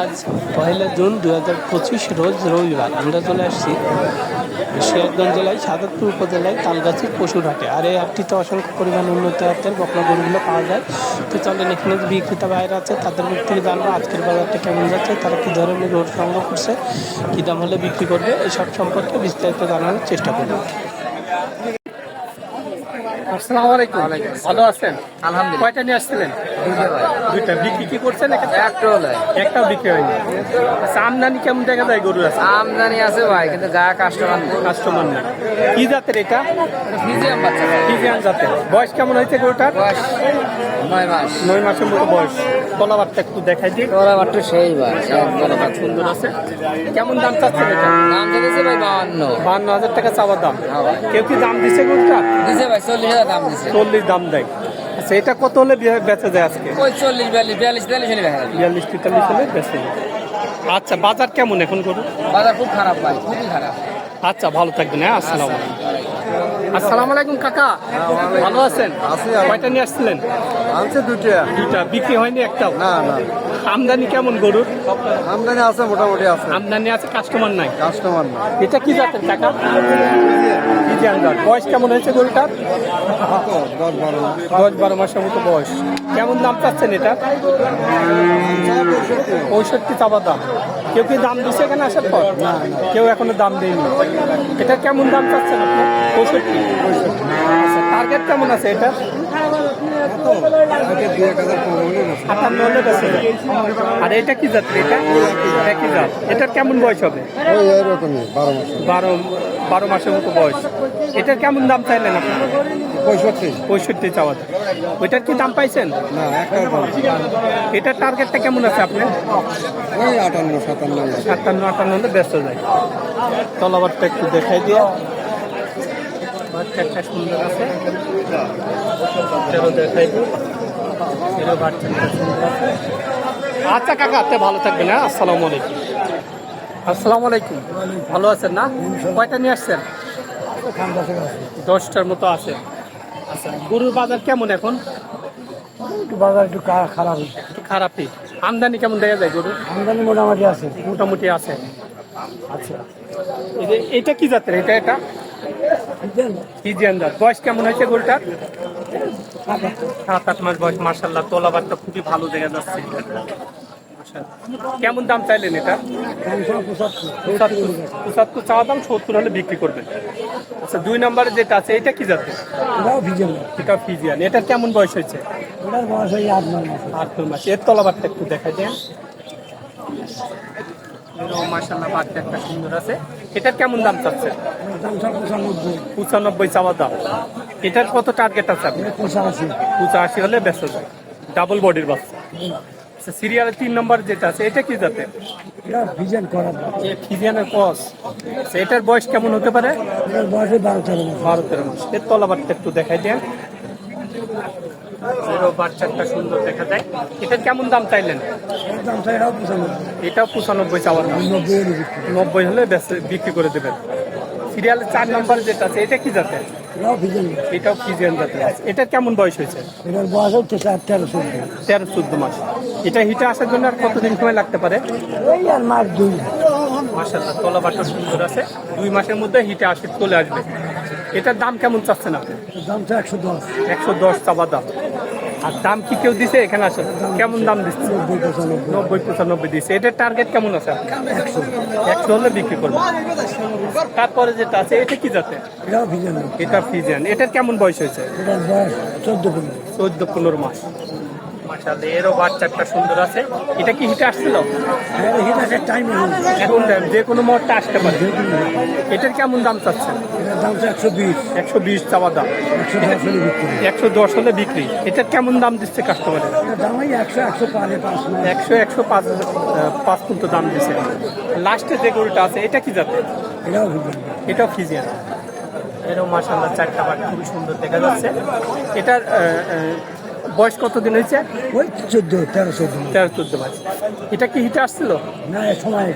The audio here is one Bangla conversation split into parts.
আজ পয়লা জুন দু হাজার পঁচিশ রোজ রবিবার। আমরা চলে আসছি সিরাজগঞ্জ জেলায় সাদতপুর উপজেলায় তালগাছির পশুর হাটে আর এই হাটটিতে অসংখ্য পরিমাণ উন্নত জাতের বকনা গরুগুলো পাওয়া যায়। তো চলেন এখানে যে বিক্রেতা বাইরে আছে তাদের মুখ থেকে জানব আজকের বাজারটা কেমন যাচ্ছে তারা কী ধরনের গরু সংগ্রহ করছে কী দাম হলে বিক্রি করবে এসব সম্পর্কে বিস্তারিত জানানোর চেষ্টা করব। আসসালামু আলাইকুম। ভালো আছেন? আলহামদুলিল্লাহ। কয়টা নিয়ে আসছিলেন? দুইটা বিক্রি কি করছেন একটা হলো। বিক্রি হয়নি। আচ্ছা আমদানি কেমন দেখা যায় গরু আছে আমদানি আছে ভাই কিন্তু যা কাস্টমার কাস্টমার নেই। কি জাতের এটা? বাচ্চা ভাই। জাতের। বয়স কেমন হয়েছে গরুটার? বয়স নয় মাস। নয় মাসের মতো বয়স। তলাবারটা একটু দেখাই দিই। তোরা সেই ভাই তলাবার সুন্দর আছে। কেমন দাম চাচ্ছেন এটা? নাম চলেছে ভাই বাহান্ন। বান্ন হাজার টাকা চাওয়া দাম। হ্যাঁ কেউ কি দাম দিছে গরুটা দিছে ভাই চল্লিশ হাজার দাম দিছে। চল্লিশ দাম দেয়। আচ্ছা এটা কত হলে বেচা যায় আজকে? ওই চল্লিশ বিয়াল্লিশ বিয়াল্লিশ তেতাল্লিশ হলে যাবে বিয়াল্লিশ তেতাল্লিশ হলে বেচে যায়। আচ্ছা বাজার কেমন এখন গরু? বাজার খুব খারাপ ভাই খুবই খারাপ। আচ্ছা ভালো থাকবেন হ্যাঁ আসসালাম আসসালামু আলাইকুম কাকা। ভালো আছেন? আছি। কয়টা নিয়ে আসছিলেন? আনছে দুটা দুইটা বিক্রি হয়নি একটাও? না না। আমদানি কেমন গরুর? আমদানি আছে মোটামুটি আছে। আমদানি আছে কাস্টমার নাই? কাস্টমার না এটা কি জাতের টাকা বয়স কেমন হয়েছে গরুটার দশ বারো মাসের মতো বয়স। কেমন দাম পাচ্ছেন এটা? পঁয়ষট্টি চাবা দাম। কেউ কি দাম দিচ্ছে এখানে আসার পর? কেউ এখনও দাম দেয়নি। এটা কেমন দাম চাচ্ছেন আপনি? পঁয়ষট্টি। টার্গেট কেমন আছে এটা? আটান্ন হলে বেঁচে যায়। আর এটা কি জাত এটা? এটা কি জাত? এটার কেমন বয়স হবে? বারো বারো বারো মাসের মতো বয়স। এটার কেমন দাম চাইলেন আপনি? পঁয়ষট্টি। পঁয়ষট্টি চাওয়া ওইটার কি দাম পাইছেন? এটার টার্গেটটা কেমন আছে আপনার? ওই আটান্ন সাতান্ন। সাতান্ন আটান্ন হলে ব্যস্ত যায়। তলাবারটা একটু দেখাই দিয়ে। একটা সুন্দর আছে। দেখাই আচ্ছা কাকা আপনি ভালো থাকবেন হ্যাঁ? আসসালামু আলাইকুম। আসসালামু আলাইকুম। ভালো আছেন না? কয়টা নিয়ে আসছেন? দশটার মতো আছে। আচ্ছা গরুর বাজার কেমন এখন? বাজার একটু খারাপ। একটু খারাপই। আমদানি কেমন দেখা যায় গরুর? আমদানি মোটামুটি আছে। মোটামুটি আছে। আচ্ছা। এটা কি জাতের? এটা এটা? বয়স কেমন হয়েছে গরুটার? সাত আট। মাস বয়স। মার্শাল্লাহ তোলাবারটা খুবই ভালো দেখা যাচ্ছে। কেমন দাম চাইলেন এটা? পঁচাত্তর চাওয়া দাম সত্তর হলে বিক্রি করবেন। আচ্ছা দুই নম্বরে যেটা আছে এটা কি জাতের? এটা ফিজিয়ান। এটার কেমন বয়স হয়েছে? আট নয় মাস। এর তলাবারটা একটু দেখা দেন। মাসাল্লাহ বাচ্চা একটা সুন্দর আছে। এটার কেমন দাম চাচ্ছে পঁচানব্বই। পঁচানব্বই চাওয়া দাম। এটার কত টার্গেট আছে আপনি পঁচাশি। পঁচাশি হলে বেঁচে যায়। ডাবল বডির বাচ্চা। আচ্ছা সিরিয়ালের তিন নম্বর যেটা আছে এটা কি যাতে এটা করা ফিজিয়ানের কস আচ্ছা, এটার বয়স কেমন হতে পারে? বয়স বারো তেরো মাস। বারো তেরো মাস। এর তলাবারটা একটু দেখাই দেন। বাচ্চাটা সুন্দর দেখা যায়। কেমন দাম চাইলেন? দাম এটাও পঁচানব্বই। চাওয়ার নব্বই হলে বিক্রি। করে দেবেন। সিরিয়ালের চার নম্বর যেটা আছে এটা কি জাতের? এটাও ভিজন এটাও ফিজিয়ান জাতের আছে। এটার কেমন বয়স হয়েছে? এটার বয়স হচ্ছে চার তেরো চোদ্দ। তেরো চোদ্দ মাস। এটা হিটে আসার জন্য আর কতদিন সময় লাগতে পারে? ওই আর মাস দুই। মাসাল্লাহ তলা বাটা সুন্দর আছে। দুই মাসের মধ্যে হিটে আসে চলে আসবে। এটার দাম কেমন চাচ্ছেন আপনি? দামটা একশো দশ। একশো দশ চাবা দাম। আর দাম কি কেউ দিছে এখানে আসলে? কেমন দাম দিচ্ছে? নব্বই পঁচানব্বই নব্বই দিচ্ছে এটার টার্গেট কেমন আছে? একশো একশো হলে বিক্রি করব। তারপরে যেটা আছে এটা কি যাতে এটা ফিজেন এটার কেমন বয়স হয়েছে? চোদ্দ পনেরো মাস। মাসাল্লাহ এরও বাচ্চাটা সুন্দর আছে। এটা কি হিটে আসছিল? হিট আছে টাইম যে কোনো মুহূর্তে আসতে পারে। এটার কেমন দাম দাম একশো বিশ একশো বিশ চাওয়া দাম। একশো দশ হলে বিক্রি। এটার কেমন দাম দিচ্ছে কাস্টমারের একশো একশো পাঁচ পাঁচ পাঁচ দাম দিচ্ছে। লাস্টে যে গরুটা আছে, এটা কি যাতে এটাও ফিজিয়ান। এরও মাসাল্লাহ চারটা বাট খুবই সুন্দর দেখা যাচ্ছে। এটার বয়স কতদিন হয়েছে? ওই চোদ্দ তেরো চোদ্দ তেরো চোদ্দ মাস। এটা কি হিটে আসছিল? না সময়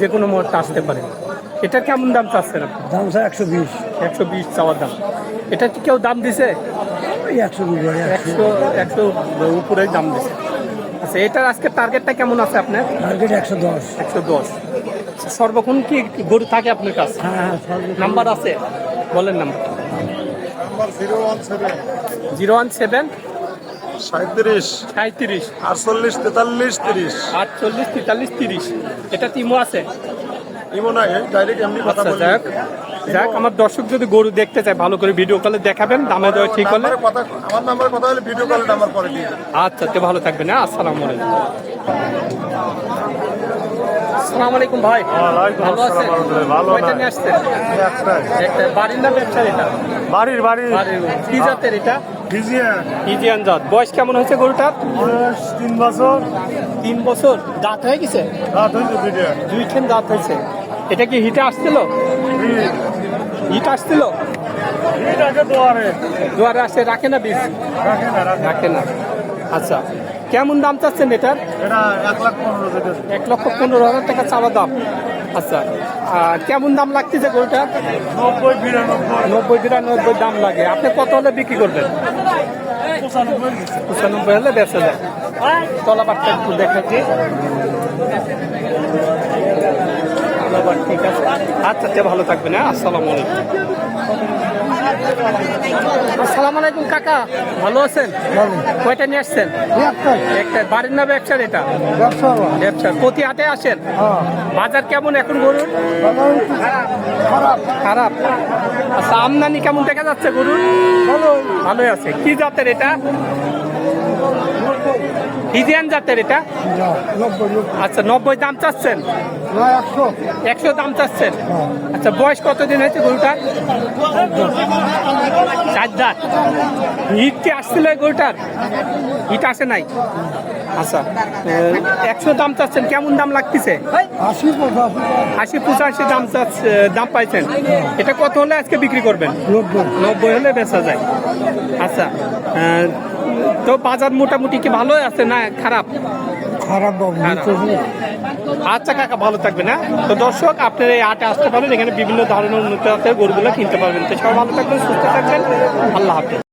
যে কোনো মুহূর্তে আসতে পারে। এটা কেমন দাম চাচ্ছেন আপনি? দাম স্যার একশো বিশ। একশো বিশ চাওয়ার দাম। এটা কি কেউ দাম দিছে? ওই একশো একশো একশো একশো উপরে দাম দিছে। আচ্ছা এটার আজকে টার্গেটটা কেমন আছে আপনার? টার্গেট একশো দশ। একশো দশ। সর্বক্ষণ কি গরু থাকে আপনার কাছে? হ্যাঁ হ্যাঁ নাম্বার আছে? বলেন number. Zero one seven zero one seven সাঁত্রিশ সাঁত্রিশ আটচল্লিশ তেতাল্লিশ তিরিশ। আটচল্লিশ তেতাল্লিশ তিরিশ। এটা আছে? ইমো নাই ডাইরেক্ট এমনি কথা আচ্ছা বলি যাক। যাক আমার দর্শক যদি গরু দেখতে চায় ভালো করে ভিডিও কলে দেখাবেন দামে দেওয়া ঠিক হলে। কথা আমার নাম্বারে কথা হলে ভিডিও কল নাম্বার পরে দিয়ে আচ্ছা তো ভালো থাকবেন হ্যাঁ আসসালামু আলাইকুম। আসসালামু আলাইকুম ভাই। ভালো আছেন? আসসালাম ভালো কয়টা নিয়ে আসছেন? একটা। বাড়ির না ব্যবসার এটা বাড়ির। বাড়ির। কি জাতের এটা? ইজিয়ান জাত। বয়স কেমন হয়েছে গরুটার? বয়স তিন বছর। তিন বছর। দাঁত হয়ে গেছে? রাত হয়েছে দুইটা। দুই ঠেন দাঁত হয়েছে। এটা কি হিটে আসছিল? হিট। আসছিল? দুয়ারে। আসে রাখে না বীজ? রাখে না আচ্ছা কেমন দাম চাচ্ছেন এটার? এক লক্ষ পনেরো হাজার টাকা চাওয়া দাম। আচ্ছা আর কেমন দাম লাগতেছে গরুটা? নব্বই বিরানব্বই। নব্বই বিরানব্বই দাম লাগে। আপনি কত হলে বিক্রি করবেন? পঁচানব্বই হলে বেঁচে যায় তলাবারটা একটু দেখাচ্ছি। ঠিক আছে। আচ্ছা আচ্ছা ভালো থাকবেন হ্যাঁ? আসসালামু আলাইকুম। আসসালামু আলাইকুম কাকা। ভালো আছেন? কয়টা নিয়ে আসছেন? একটা। বাড়ির না ব্যবসার এটা? ব্যবসা প্রতি হাটে আসেন? বাজার কেমন এখন গরুর? খারাপ। খারাপ। আচ্ছা আমদানি কেমন দেখা যাচ্ছে গরুর? ভালো ভালোই আছে। কি জাতের এটা? ইজিয়ান জাতের এটা? আচ্ছা নব্বই দাম চাচ্ছেন? একশো। দাম চাচ্ছেন? আচ্ছা বয়স কতদিন হয়েছে গরুটার চার দাঁত। হিট কি আসছিল গরুটার? হিট আসে নাই? আচ্ছা একশো দাম চাচ্ছেন কেমন দাম লাগতেছে? আশি পঁচাশি। দাম দাম পাইছেন। এটা কত হলে আজকে বিক্রি করবেন? নব্বই। হলে বেচা যায়। আচ্ছা তো বাজার মোটামুটি কি ভালো আছে না খারাপ? খারাপ আচ্ছা কাকা ভালো থাকবে না তো দর্শক আপনারা এই আটে আসতে পারেন এখানে বিভিন্ন ধরনের উন্নত আছে গরুগুলো কিনতে পারবেন। তো সবাই ভালো থাকবেন সুস্থ থাকবেন। আল্লাহ হাফেজ।